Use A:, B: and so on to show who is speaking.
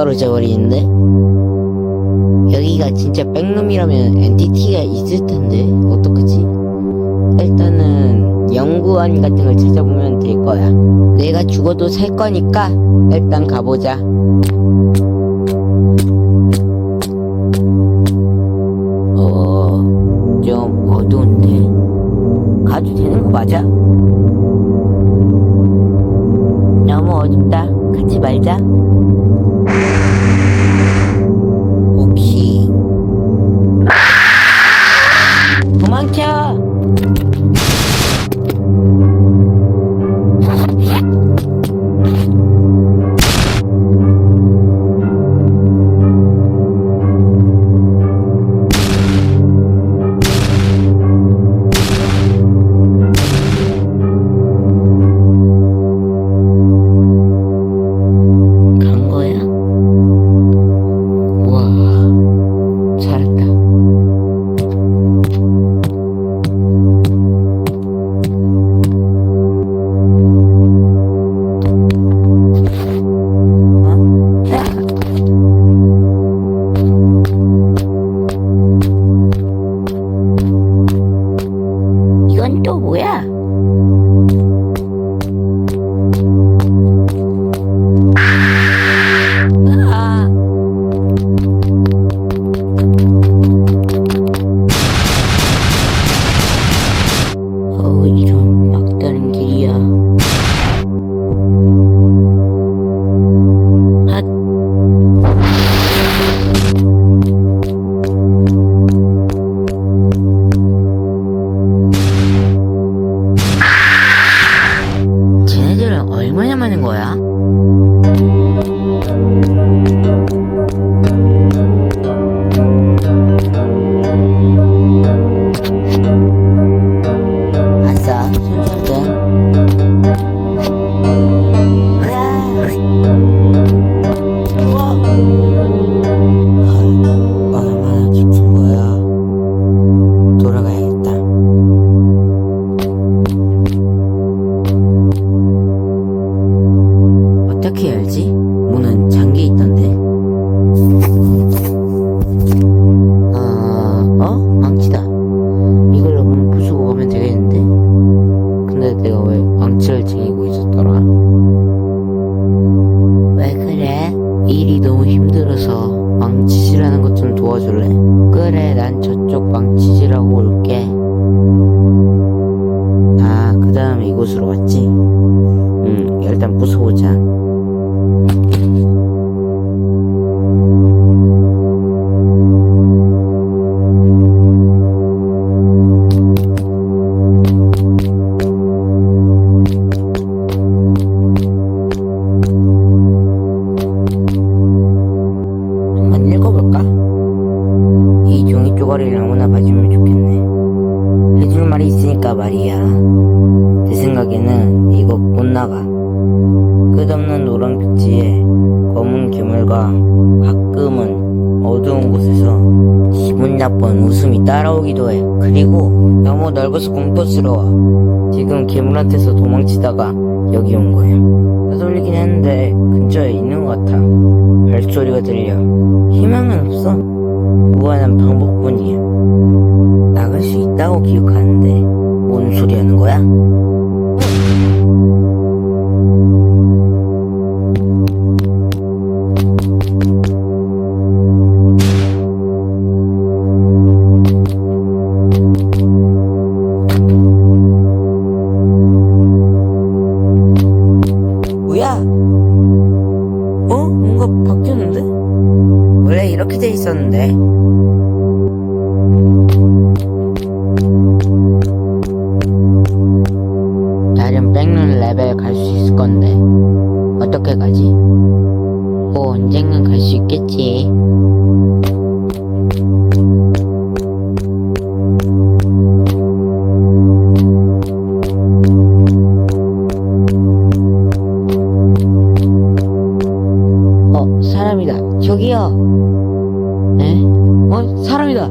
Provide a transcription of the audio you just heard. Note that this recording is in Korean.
A: 떨어져 버리는데? 여기가 진짜 백룸이라면 엔티티가 있을 텐데 어떡하지? 일단은 연구원 같은 걸 찾아보면 될 거야. 내가 죽어도 살 거니까 일단 가보자. 어, 좀 어두운데 가도 되는 거 맞아? 너무 어둡다. 같이 말자. Thank you. 일이 너무 힘들어서 망치질하는 것 좀 도와줄래? 그래, 난 저쪽 망치질하고 올게. 아, 그 다음에 이곳으로 왔지? 응, 일단 부숴보자. 읽어볼까? 이 종이 쪼가리를 아무나 봐주면 좋겠네. 해줄 말이 있으니까 말이야. 내 생각에는 이거 못 나가. 끝없는 노란 빛지에 검은 괴물과 가끔은 어두운 곳에서 기분 나쁜 웃음이 따라오기도 해. 그리고 너무 넓어서 공포스러워. 지금 괴물한테서 도망치다가 여기 온 거야. 떠돌리긴 했는데 근처에 있는 것 같아. 발소리가 들려. 희망은 없어. 무한한 방법뿐이야. 나갈 수 있다고 기억하는데 뭔 소리 하는 거야? 뭐야? 어? 뭔가 바뀌었는데? 원래 이렇게 돼 있었는데. 나름 백룸 레벨 갈 수 있을 건데. 어떻게 가지? 뭐 언젠간 갈 수 있겠지. 예? 어, 사람이다. 저기요. 에? 어, 사람이다.